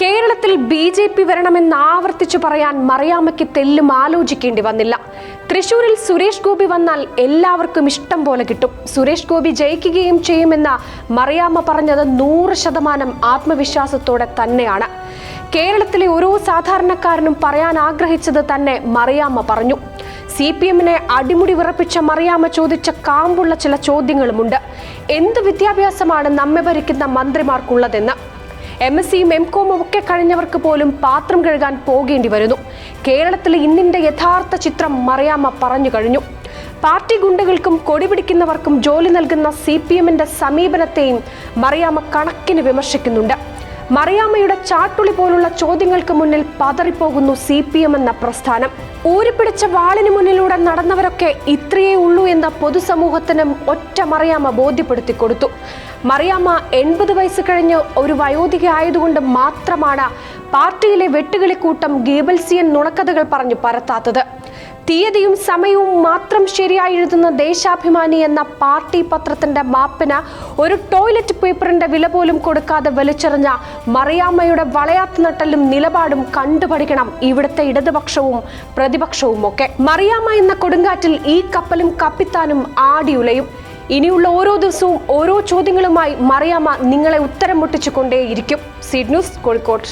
കേരളത്തിൽ B J P വരണമെന്ന് ആവർത്തിച്ചു പറയാൻ മറിയാമ്മയ്ക്ക് തെല്ലും ആലോചിക്കേണ്ടി വന്നില്ല. തൃശൂരിൽ സുരേഷ് ഗോപി വന്നാൽ എല്ലാവർക്കും ഇഷ്ടം പോലെ കിട്ടും. സുരേഷ് ഗോപി ജയിക്കുകയും ചെയ്യുമെന്ന് മറിയാമ്മ പറഞ്ഞത് നൂറ് ശതമാനം ആത്മവിശ്വാസത്തോടെ തന്നെയാണ്. കേരളത്തിലെ ഓരോ സാധാരണക്കാരനും പറയാൻ ആഗ്രഹിച്ചത് തന്നെ മറിയാമ്മ പറഞ്ഞു. സി പി എമ്മിനെ അടിമുടി വിറപ്പിച്ച മറിയാമ്മ ചോദിച്ച കാമ്പുള്ള ചില ചോദ്യങ്ങളുമുണ്ട്. എന്ത് വിദ്യാഭ്യാസമാണ് നമ്മെ ഭരിക്കുന്ന മന്ത്രിമാർക്കുള്ളതെന്ന്? എം എസ് സിയും എം കോമും ഒക്കെ കഴിഞ്ഞവർക്ക് പോലും പാത്രം കഴുകാൻ പോകേണ്ടി വരുന്നു. കേരളത്തിലെ ഇന്നിന്റെ യഥാർത്ഥ ചിത്രം മറിയാമ്മ പറഞ്ഞു കഴിഞ്ഞു. പാർട്ടി ഗുണ്ടകൾക്കും കൊടി പിടിക്കുന്നവർക്കും ജോലി നൽകുന്ന സി പി എമ്മിന്റെ സമീപനത്തെയും മറിയാമ്മ കണക്കിന് വിമർശിക്കുന്നുണ്ട്. മറിയാമ്മയുടെ ചാട്ടുളി പോലുള്ള ചോദ്യങ്ങൾക്ക് മുന്നിൽ പതറിപ്പോകുന്നു സി പി എം എന്ന പ്രസ്ഥാനം. ഊരിപ്പിടിച്ച വാളിന് മുന്നിലൂടെ നടന്നവരൊക്കെ ഇത്രയേ ഉള്ളൂ എന്ന പൊതുസമൂഹത്തിനും ഒറ്റ മറിയാമ്മ ബോധ്യപ്പെടുത്തി കൊടുത്തു. മറിയാമ്മ എൺപത് വയസ്സ് കഴിഞ്ഞ് ഒരു വയോധിക ആയതുകൊണ്ട് മാത്രമാണ് പാർട്ടിയിലെ വെട്ടുകിളിക്കൂട്ടം ഗീബൽസിയൻ നുണക്കഥകൾ പറഞ്ഞു പരത്താത്തത്. തീയതിയും സമയവും മാത്രം ശരിയായി എഴുതുന്ന ദേശാഭിമാനി എന്ന പാർട്ടി പത്രത്തിന്റെ മാപ്പിന് ഒരു ടോയ്ലറ്റ് പേപ്പറിന്റെ വില പോലും കൊടുക്കാതെ വലിച്ചെറിഞ്ഞ മറിയാമ്മയുടെ വളയാത്ത നട്ടലും നിലപാടും കണ്ടുപഠിക്കണം ഇവിടുത്തെ ഇടതുപക്ഷവും പ്രതിപക്ഷവും ഒക്കെ. മറിയാമ്മ എന്ന കൊടുങ്കാറ്റിൽ ഈ കപ്പലും കപ്പിത്താനും ആടിയുലയും ഇനിയുള്ള ഓരോ ദിവസവും ഓരോ ചോദ്യങ്ങളുമായി മറിയാമ്മ നിങ്ങളെ ഉത്തരം മുട്ടിച്ചു കൊണ്ടേയിരിക്കും സീഡ് ന്യൂസ് കോഴിക്കോട്.